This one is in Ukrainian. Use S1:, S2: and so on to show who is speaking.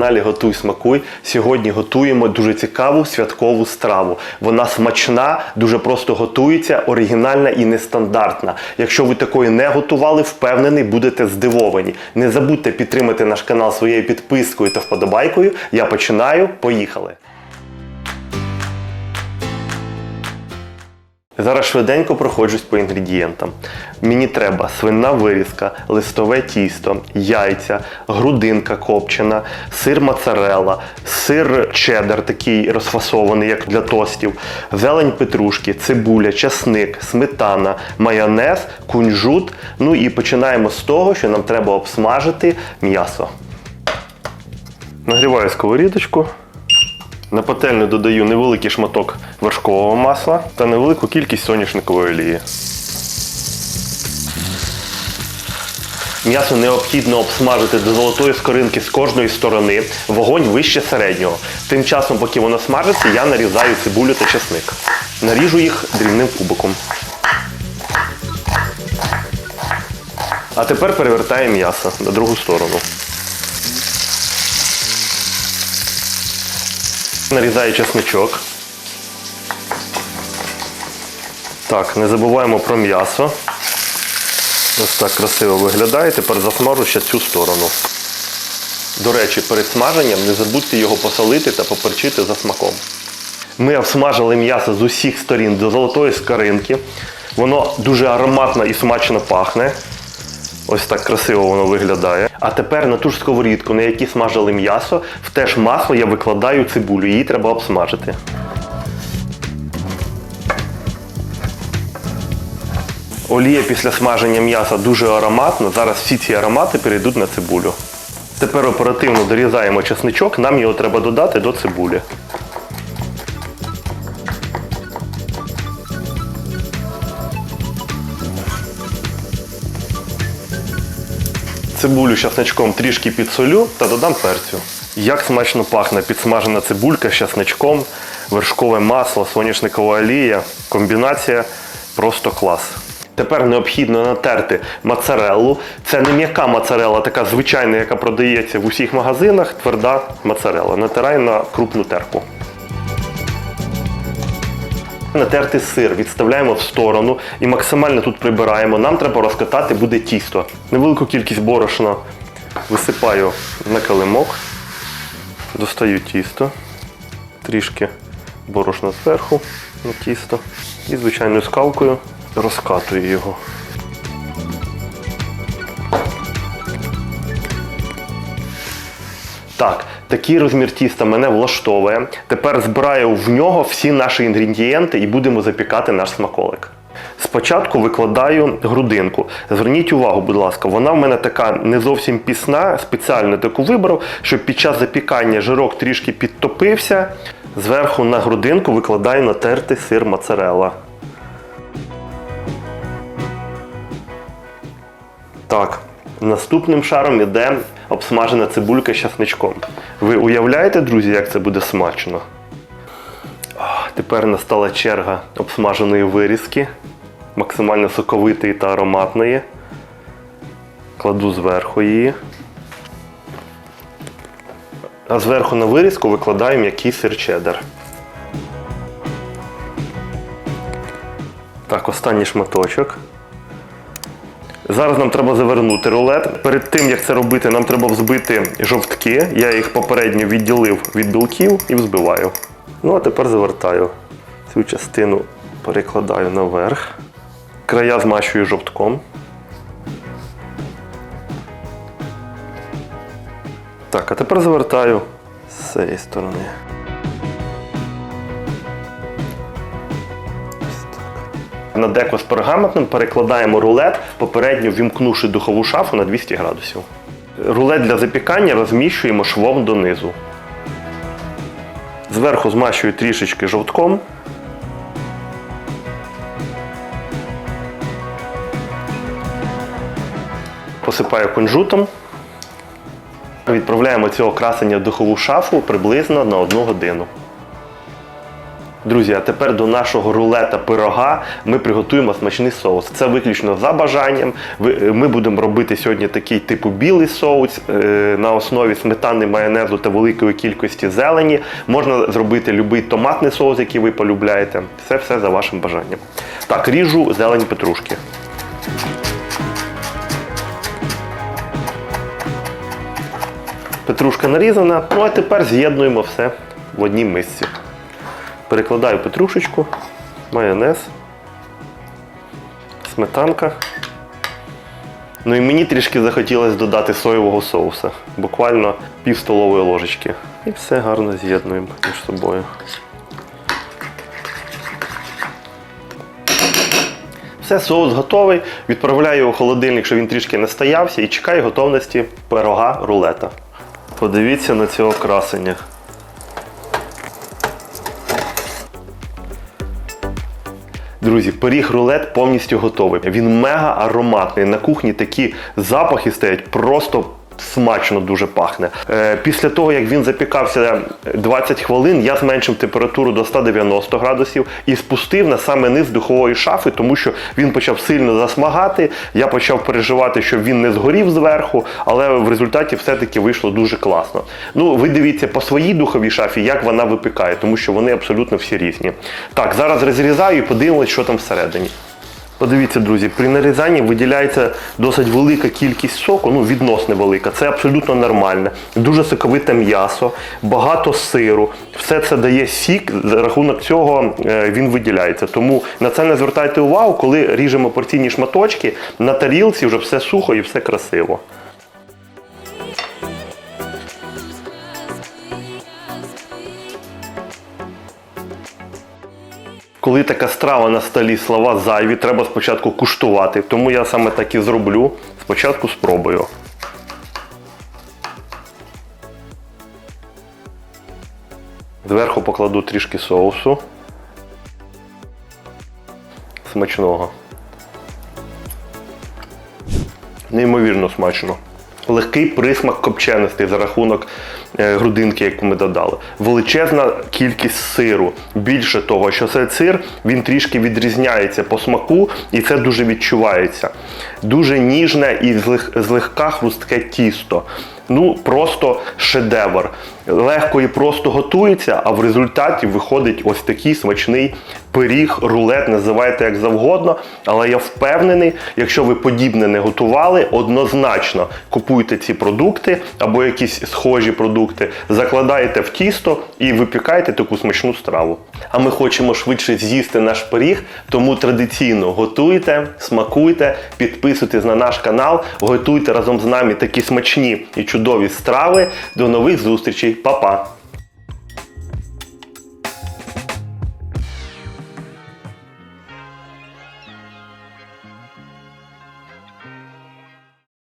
S1: каналі Готуй Смакуй. Сьогодні готуємо дуже цікаву святкову страву. Вона смачна, дуже просто готується, оригінальна і нестандартна. Якщо ви такої не готували, впевнений, будете здивовані. Не забудьте підтримати наш канал своєю підпискою та вподобайкою. Я починаю. Поїхали! Зараз швиденько проходжусь по інгредієнтам. Мені треба свинна вирізка, листове тісто, яйця, грудинка копчена, сир моцарелла, сир чеддер такий розфасований, як для тостів, зелень петрушки, цибуля, часник, сметана, майонез, кунжут. Ну і починаємо з того, що нам треба обсмажити м'ясо. Нагріваю сковорідочку. На пательню додаю невеликий шматок вершкового масла та невелику кількість соняшникової олії. М'ясо необхідно обсмажити до золотої скоринки з кожної сторони, вогонь вище середнього. Тим часом, поки воно смажиться, я нарізаю цибулю та чесник. Наріжу їх дрібним кубиком. А тепер перевертаємо м'ясо на другу сторону. Нарізаю чесничок. Так, не забуваємо про м'ясо. Ось так красиво виглядає. Тепер засмажу ще цю сторону. До речі, перед смаженням не забудьте його посолити та поперчити за смаком. Ми обсмажили м'ясо з усіх сторін до золотої скоринки. Воно дуже ароматно і смачно пахне. Ось так красиво воно виглядає. А тепер на ту ж сковорідку, на якій смажили м'ясо, в те ж масло я викладаю цибулю. Її треба обсмажити. Олія після смаження м'яса дуже ароматна. Зараз всі ці аромати перейдуть на цибулю. Тепер оперативно дорізаємо чесничок, нам його треба додати до цибулі. Цибулю з трішки підсолю та додам перцю. Як смачно пахне підсмажена цибулька з часничком, вершкове масло, соняшникова олія. Комбінація просто клас. Тепер необхідно натерти моцареллу. Це не м'яка моцарелла, така звичайна, яка продається в усіх магазинах, тверда моцарелла. Натирай на крупну терку. Натертий сир відставляємо в сторону і максимально тут прибираємо. Нам треба розкатати буде тісто. Невелику кількість борошна висипаю на килимок, достаю тісто, трішки борошна зверху на тісто і звичайною скалкою розкатую його. Так, такий розмір тіста мене влаштовує. Тепер збираю в нього всі наші інгредієнти і будемо запікати наш смаколик. Спочатку викладаю грудинку. Зверніть увагу, будь ласка, вона в мене така не зовсім пісна, спеціально таку вибрав, щоб під час запікання жирок трішки підтопився. Зверху на грудинку викладаю натертий сир моцарелла. Так, наступним шаром іде обсмажена цибулька з часничком. Ви уявляєте, друзі, як це буде смачно? Тепер настала черга обсмаженої вирізки, максимально соковитої та ароматної. Кладу зверху її. А зверху на вирізку викладаю м'який сир чеддер. Так, останній шматочок. Зараз нам треба завернути рулет. Перед тим, як це робити, нам треба взбити жовтки. Я їх попередньо відділив від білків і взбиваю. Ну, а тепер завертаю. Цю частину перекладаю наверх. Края змащую жовтком. Так, а тепер завертаю з цієї сторони. На деко з пергаментним перекладаємо рулет, попередньо вімкнувши духову шафу на 200 градусів. Рулет для запікання розміщуємо швом донизу. Зверху змащую трішечки жовтком. Посипаю кунжутом. Відправляємо цього красення в духову шафу приблизно на 1 годину. Друзі, а тепер до нашого рулета пирога ми приготуємо смачний соус. Це виключно за бажанням. Ми будемо робити сьогодні такий типу білий соус е, на основі сметани, майонезу та великої кількості зелені. Можна зробити будь-який томатний соус, який ви полюбляєте. Це все за вашим бажанням. Так, ріжу зелень петрушки. Петрушка нарізана. Ну а тепер з'єднуємо все в одній мисці. Перекладаю петрушечку, майонез, сметанка. Ну і мені трішки захотілося додати соєвого соуса. Буквально пів столової ложечки. І все гарно з'єднуємо між собою. Все, соус готовий. Відправляю його в холодильник, щоб він трішки настоявся, і чекаю готовності пирога рулета. Подивіться на цього красення. Друзі, пиріг рулет повністю готовий. Він мега ароматний. На кухні такі запахи стоять просто. Смачно дуже пахне. Е, після того, як він запікався 20 хвилин, я зменшив температуру до 190 градусів і спустив на саме низ духової шафи, тому що він почав сильно засмагати. Я почав переживати, щоб він не згорів зверху, але в результаті все-таки вийшло дуже класно. Ну, ви дивіться по своїй духовій шафі, як вона випікає, тому що вони абсолютно всі різні. Так, зараз розрізаю і подивимось, що там всередині. Подивіться, друзі, при нарізанні виділяється досить велика кількість соку, ну відносно велика. Це абсолютно нормально. Дуже соковите м'ясо, багато сиру. Все це дає сік, за рахунок цього е, він виділяється. Тому на це не звертайте увагу, коли ріжемо порційні шматочки, на тарілці вже все сухо і все красиво. Коли така страва на столі слова зайві, треба спочатку куштувати. Тому я саме так і зроблю. Спочатку спробую. Зверху покладу трішки соусу. Смачного. Неймовірно смачно. Легкий присмак копченості за рахунок грудинки, яку ми додали. Величезна кількість сиру. Більше того, що цей сир він трішки відрізняється по смаку, і це дуже відчувається. Дуже ніжне і злегка хрустке тісто. Ну, просто шедевр. Легко і просто готується, а в результаті виходить ось такий смачний пиріг, рулет, називайте як завгодно. Але я впевнений, якщо ви подібне не готували, однозначно купуйте ці продукти або якісь схожі продукти, закладаєте в тісто і випікаєте таку смачну страву. А ми хочемо швидше з'їсти наш пиріг, тому традиційно готуйте, смакуйте, підписуйтесь на наш канал, готуйте разом з нами такі смачні і чудові страви. До нових зустрічей, Па-па!